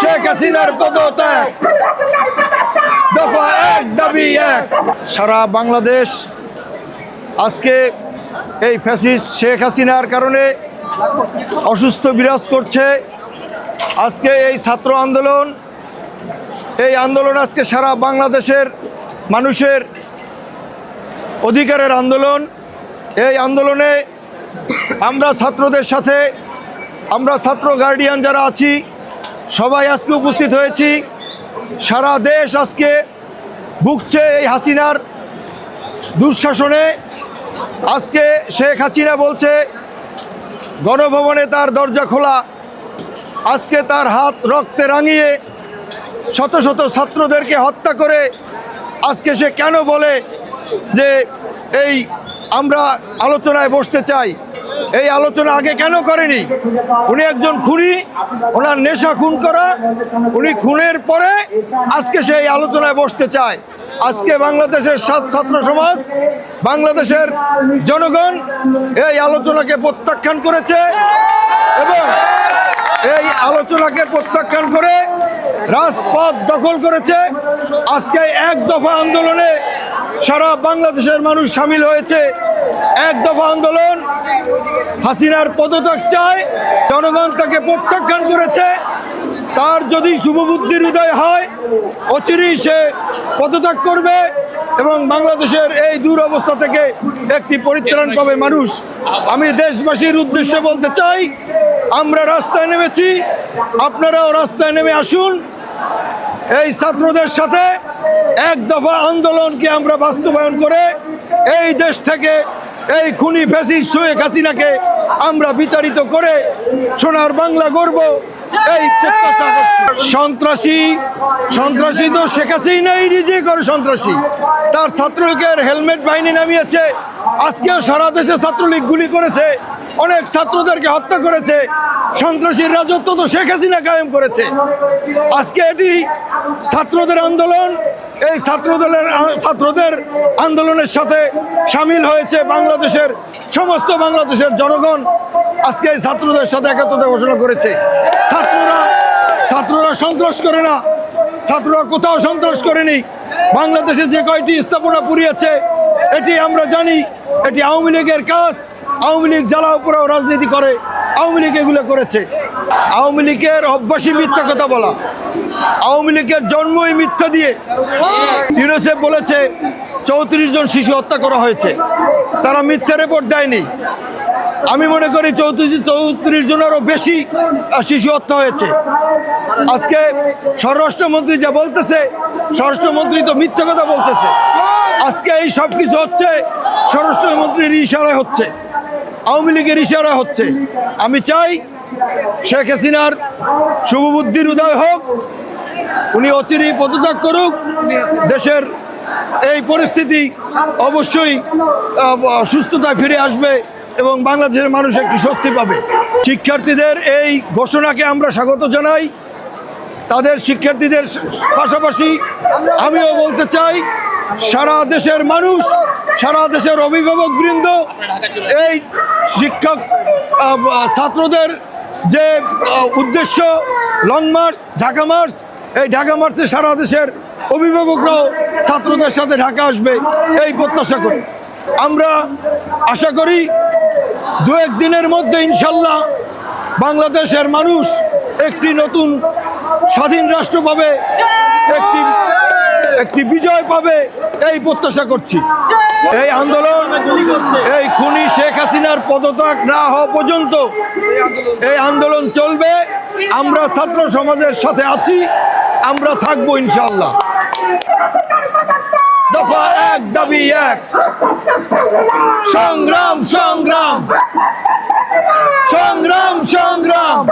শেখ হাসিনার পদত্যাগ। দফা এক, দাবি এক। সারা বাংলাদেশ আজকে এই ফ্যাসিস্ট শেখ হাসিনার কারণে অসুস্থ বিরাজ করছে। আজকে এই ছাত্র আন্দোলন, এই আন্দোলন আজকে সারা বাংলাদেশের মানুষের অধিকারের আন্দোলন। এই আন্দোলনে আমরা ছাত্রদের সাথে, আমরা ছাত্র গার্ডিয়ান যারা আছি সবাই আজকে উপস্থিত হয়েছি। সারা দেশ আজকে ভুগছে এই হাসিনার দুঃশাসনে। আজকে শেখ হাসিনা বলছে, গণভবনে তার দরজা খোলা। আজকে তার হাত রক্তে রাঙিয়ে শত শত ছাত্রদেরকে হত্যা করে আজকে সে কেন বলে যে, এই আমরা আলোচনায় বসতে চাই। এই আলোচনা আগে কেন করেনি? উনি একজন খুনি, ওনার নেশা খুন করা, উনি খুনের পরে আজকে সে এই আলোচনায় বসতে চায়। আজকে বাংলাদেশের সাত ছাত্র সমাজ, বাংলাদেশের জনগণ এই আলোচনাকে প্রত্যাখ্যান করেছে এবং এই আলোচনাকে প্রত্যাখ্যান করে রাজপথ দখল করেছে। আজকে এক দফা আন্দোলনে সারা বাংলাদেশের মানুষ সামিল হয়েছে। এক দফা আন্দোলন হাসিনার পদত্যাগ চায়, জনগণ তাকে প্রত্যাখ্যান করেছে। তার যদি শুভবুদ্ধির উদয় হয়, অচিরেই সে পদত্যাগ করবে এবং বাংলাদেশের এই দুরবস্থা থেকে একটি পরিত্রাণ পাবে মানুষ। আমি দেশবাসীর উদ্দেশ্যে বলতে চাই, আমরা রাস্তায় নেমেছি, আপনারাও রাস্তায় নেমে আসুন। এই ছাত্রদের সাথে এক দফা আন্দোলনকে আমরা বাস্তবায়ন করে এই দেশ থেকে এই খুনি ফ্যাসিস্ট শেখ হাসিনাকে আমরা বিতাড়িত করে সোনার বাংলা গর্ব এই সন্ত্রাসী সন্ত্রাসী তো শেখ হাসিনাই নিজে করে সন্ত্রাসী। তার ছাত্রলীগের হেলমেট বাহিনী নামিয়েছে। আজকেও সারা দেশে ছাত্রলীগ গুলি করেছে। অনেক ছাত্রদেরকে হত্যা করেছে। সন্ত্রাসীর রাজত্ব তো শেখ হাসিনা কায়েম করেছে। আজকে এটি ছাত্রদের আন্দোলন। এই ছাত্রদলের ছাত্রদের আন্দোলনের সাথে সামিল হয়েছে বাংলাদেশের, সমস্ত বাংলাদেশের জনগণ। আজকে এই ছাত্রদের সাথে একাত্মতা ঘোষণা করেছে। ছাত্ররা ছাত্ররা সন্ত্রাস করে না। ছাত্ররা কোথাও সন্ত্রাস করেনি। বাংলাদেশে যে কয়টি স্থাপনা পুড়িয়েছে, এটি আমরা জানি। এটি আওয়ামী লীগের কাজ। আওয়ামী লীগ জ্বালাও পোড়াও রাজনীতি করে, আওয়ামী লীগ এগুলো করেছে। আওয়ামী লীগের অভ্যাসী মিথ্যা কথা বলা, আওয়ামী লীগের জন্মই মিথ্যা দিয়ে ইউনিসেফ বলেছে, চৌত্রিশ জন শিশু হত্যা করা হয়েছে। তারা মিথ্যা রিপোর্ট দেয়নি। আমি মনে করি চৌত্রিশ চৌত্রিশ জনেরও বেশি শিশু হত্যা হয়েছে। আজকে স্বরাষ্ট্রমন্ত্রী যা বলতেছে, স্বরাষ্ট্রমন্ত্রী তো মিথ্যা কথা বলতেছে। আজকে এই সব কিছু হচ্ছে স্বরাষ্ট্রমন্ত্রীর ইশারায় হচ্ছে। আওয়ামী লীগের ইশারা হচ্ছে। আমি চাই শেখ হাসিনার শুভবুদ্ধির উদয় হোক, উনি অচিরেই পদত্যাগ করুক। দেশের এই পরিস্থিতি অবশ্যই সুস্থতায় ফিরে আসবে এবং বাংলাদেশের মানুষ একটি স্বস্তি পাবে। শিক্ষার্থীদের এই ঘোষণাকে আমরা স্বাগত জানাই। তাদের শিক্ষার্থীদের পাশাপাশি আমিও বলতে চাই সারা দেশের মানুষ, সারা দেশের অভিভাবক বৃন্দ, এই শিক্ষক ছাত্রদের যে উদ্দেশ্য লং মার্চ ঢাকা মার্চ এই ঢাকা মার্চে সারা দেশের অভিভাবকরাও ছাত্রদের সাথে ঢাকা আসবে, এই প্রত্যাশা করি। আমরা আশা করি দু এক দিনের মধ্যে ইনশাল্লাহ বাংলাদেশের মানুষ একটি নতুন স্বাধীন রাষ্ট্র পাবে, একটি একটি বিজয় পাবে, এই প্রত্যাশা করছি। এই আন্দোলন, এই খুনি শেখ হাসিনার পদত্যাগ না হওয়া পর্যন্ত এই আন্দোলন চলবে। আমরা ছাত্র সমাজের সাথে আছি, আমরা থাকব ইনশাল্লাহ দফা এক, দাবি এক। সংগ্রাম সংগ্রাম। সংগ্রাম সংগ্রাম।